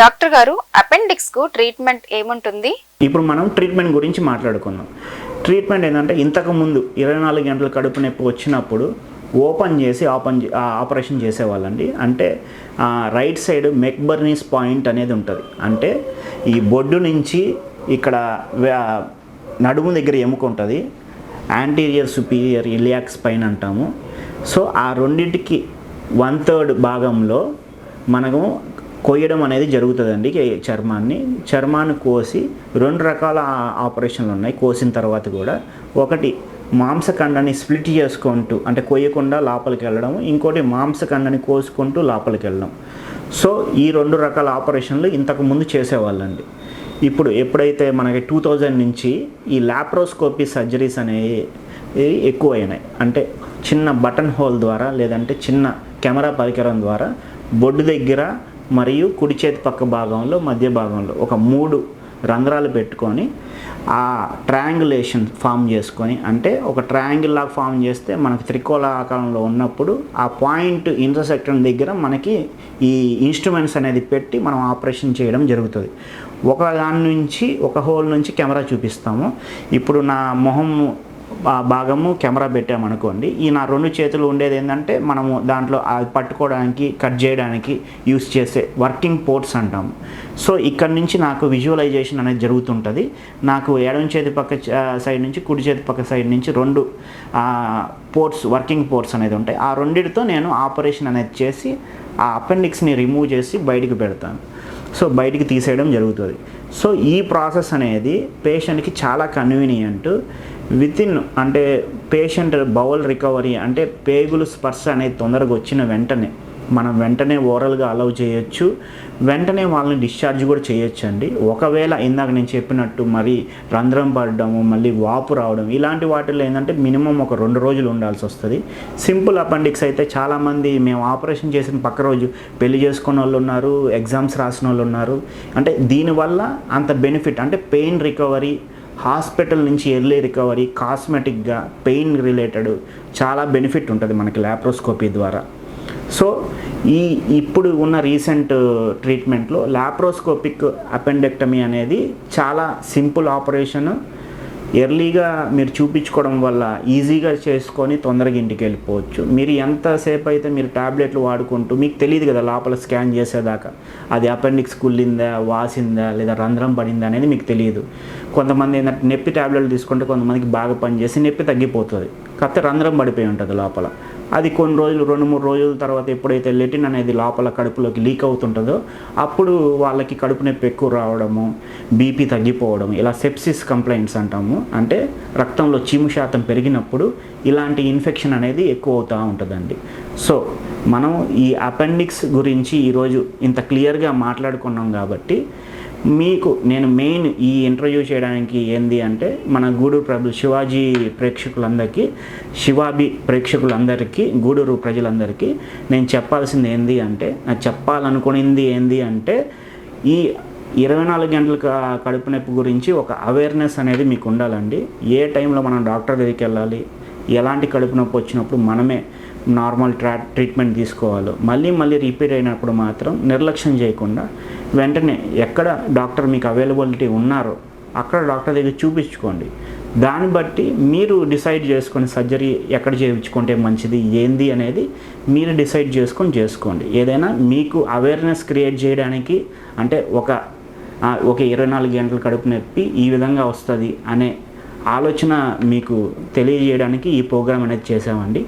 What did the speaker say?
Doctor గారు అపెండిక్స్కు treatment ఏముంటుంది? ఇప్పుడు మనం ట్రీట్మెంట్ గురించి మాట్లాడుకుందాం. ట్రీట్మెంట్ ఏంటంటే ఇంతకు ముందు ఇరవై నాలుగు గంటల కడుపు నొప్పి వచ్చినప్పుడు ఓపెన్ చేసి ఓపెన్ ఆపరేషన్ చేసేవాళ్ళండి. అంటే రైట్ సైడ్ మెక్బర్నీస్ పాయింట్ అనేది ఉంటుంది. అంటే ఈ బొడ్డు నుంచి ఇక్కడ నడుము దగ్గర ఎముక ఉంటుంది. యాంటీరియర్ సుపీరియర్ ఇలియాక్స్ పైన అంటాము. సో ఆ రెండింటికి వన్ థర్డ్ భాగంలో మనము కొయ్యడం అనేది జరుగుతుందండి చర్మాన్ని. చర్మాన్ని కోసి రెండు రకాల ఆపరేషన్లు ఉన్నాయి కోసిన తర్వాత కూడా. ఒకటి మాంసఖండాన్ని స్ప్లిట్ చేసుకుంటూ అంటే కొయ్యకుండా లోపలికి వెళ్ళడం ఇంకోటి మాంసఖండాన్ని కోసుకుంటూ లోపలికి వెళ్ళడం. సో ఈ రెండు రకాల ఆపరేషన్లు ఇంతకుముందు చేసేవాళ్ళండి. ఇప్పుడు ఎప్పుడైతే మనకి టూ థౌజండ్ నుంచి ఈ లాప్రోస్కోపీ సర్జరీస్ అనేవి ఎక్కువైనాయి. అంటే చిన్న బటన్ హోల్ ద్వారా లేదంటే చిన్న కెమెరా పరికరం ద్వారా బొడ్డు దగ్గర మరియు కుడి చేతి పక్క భాగంలో మధ్య భాగంలో ఒక మూడు రంధ్రాలు పెట్టుకొని ఆ ట్రయాంగులేషన్ ఫామ్ చేసుకొని అంటే ఒక ట్రయాంగిల్ లాగా ఫామ్ చేస్తే మనకి త్రికోణ ఆకారంలో ఉన్నప్పుడు ఆ పాయింట్ ఇంటర్సెక్షన్ దగ్గర మనకి ఈ ఇన్స్ట్రుమెంట్స్ అనేది పెట్టి మనం ఆపరేషన్ చేయడం జరుగుతుంది. ఒక దాని నుంచి ఒక హోల్ నుంచి కెమెరా చూపిస్తాము. ఇప్పుడు నా మొహం భాగము కెమెరా పెట్టామనుకోండి ఈ నా రెండు చేతులు ఉండేది ఏంటంటే మనము దాంట్లో పట్టుకోవడానికి కట్ చేయడానికి యూస్ చేసే వర్కింగ్ పోర్ట్స్ అంటాము సో ఇక్కడ నుంచి నాకు విజువలైజేషన్ అనేది జరుగుతుంటుంది. నాకు ఎడమ చేతి పక్క సైడ్ నుంచి కుడి చేతి పక్క సైడ్ నుంచి రెండు పోర్ట్స్ వర్కింగ్ పోర్ట్స్ అనేది ఉంటాయి. ఆ రెండిటితో నేను ఆపరేషన్ అనేది చేసి ఆ అపెండిక్స్ని రిమూవ్ చేసి బయటికి పెడతాను. సో బయటికి తీసేయడం జరుగుతుంది. సో ఈ ప్రాసెస్ అనేది పేషెంట్కి చాలా కన్వీనియంట్. వితిన్ అంటే పేషెంట్ బౌల్ రికవరీ అంటే పేగులు స్పర్శ అనేది తొందరగా వచ్చిన వెంటనే మనం వెంటనే ఓరల్గా అలౌ చేయొచ్చు. వెంటనే వాళ్ళని డిశ్చార్జ్ కూడా చేయొచ్చు అండి ఒకవేళ ఇందాక నేను చెప్పినట్టు మరి రంధ్రం పడడము మళ్ళీ వాపు రావడం ఇలాంటి వాటిల్లో ఏంటంటే మినిమం ఒక రెండు రోజులు ఉండాల్సి వస్తుంది. సింపుల్ అపెండిక్స్ అయితే చాలామంది మేము ఆపరేషన్ చేసిన పక్క రోజు పెళ్ళి చేసుకున్న వాళ్ళు ఉన్నారు ఎగ్జామ్స్ రాసిన వాళ్ళు ఉన్నారు. అంటే దీనివల్ల అంత బెనిఫిట్ అంటే పెయిన్ రికవరీ హాస్పిటల్ నుంచి ఎర్లీ రికవరీ కాస్మెటిక్గా పెయిన్ రిలేటెడ్ చాలా బెనిఫిట్ ఉంటుంది మనకి ల్యాప్రోస్కోపీ ద్వారా. సో ఈ ఇప్పుడు ఉన్న రీసెంట్ ట్రీట్మెంట్లో లాప్రోస్కోపిక్ అపెండెక్టమీ అనేది చాలా సింపుల్ ఆపరేషన్ ఎర్లీగా మీరు చూపించుకోవడం వల్ల ఈజీగా చేసుకొని తొందరగా ఇంటికి వెళ్ళిపోవచ్చు. మీరు ఎంతసేపు అయితే మీరు ట్యాబ్లెట్లు వాడుకుంటూ మీకు తెలియదు కదా లోపల స్కాన్ చేసేదాకా అది అపెండిక్స్ కుళ్ళిందా వాసిందా లేదా రంధ్రం పడిందా అనేది మీకు తెలియదు. కొంతమంది ఏంటంటే నొప్పి ట్యాబ్లెట్లు తీసుకుంటే కొంతమందికి బాగా పనిచేసి నొప్పి తగ్గిపోతుంది. కాకపోతే రంధ్రం పడిపోయి ఉంటుంది లోపల. అది కొన్ని రోజులు రెండు మూడు రోజుల తర్వాత ఎప్పుడైతే లెటిన్ అనేది లోపల కడుపులోకి లీక్ అవుతుంటుందో అప్పుడు వాళ్ళకి కడుపు నొప్పి ఎక్కువ రావడము బీపీ తగ్గిపోవడం ఇలా సెప్సిస్ కంప్లైంట్స్ అంటాము. అంటే రక్తంలో చీము శాతం పెరిగినప్పుడు ఇలాంటి ఇన్ఫెక్షన్ అనేది ఎక్కువ అవుతూ ఉంటుందండి. సో మనం ఈ అపెండిక్స్ గురించి ఈరోజు ఇంత క్లియర్గా మాట్లాడుకున్నాం కాబట్టి మీకు నేను మెయిన్ ఈ ఇంటర్వ్యూ చేయడానికి ఏంది అంటే మన గూడూరు ప్రభు శివాజీ ప్రేక్షకులందరికీ శివాబి ప్రేక్షకులందరికీ గూడూరు ప్రజలందరికీ నేను చెప్పాల్సింది ఏంది అంటే నాకు చెప్పాలనుకునింది ఏంది అంటే ఈ ఇరవై నాలుగు గంటల కడుపు నొప్పి గురించి ఒక అవేర్నెస్ అనేది మీకు ఉండాలండి. ఏ టైంలో మనం డాక్టర్ దగ్గరికి వెళ్ళాలి ఎలాంటి కడుపు నొప్పి వచ్చినప్పుడు మనమే నార్మల్ ట్రా ట్రీట్మెంట్ తీసుకోవాలో. మళ్ళీ మళ్ళీ రిపీట్ అయినప్పుడు మాత్రం నిర్లక్ష్యం చేయకుండా వెంటనే ఎక్కడ డాక్టర్ మీకు అవైలబిలిటీ ఉన్నారో అక్కడ డాక్టర్ దగ్గర చూపించుకోండి. దాన్ని బట్టి మీరు డిసైడ్ చేసుకొని సర్జరీ ఎక్కడ చేయించుకుంటే మంచిది ఏంది అనేది మీరు డిసైడ్ చేసుకొని చేసుకోండి. ఏదైనా మీకు అవేర్నెస్ క్రియేట్ చేయడానికి అంటే ఒక ఒక ఇరవై నాలుగు గంటల కడుపు నొప్పి ఈ విధంగా వస్తుంది అనే ఆలోచన మీకు తెలియజేయడానికి ఈ ప్రోగ్రామ్ అనేది చేసామండి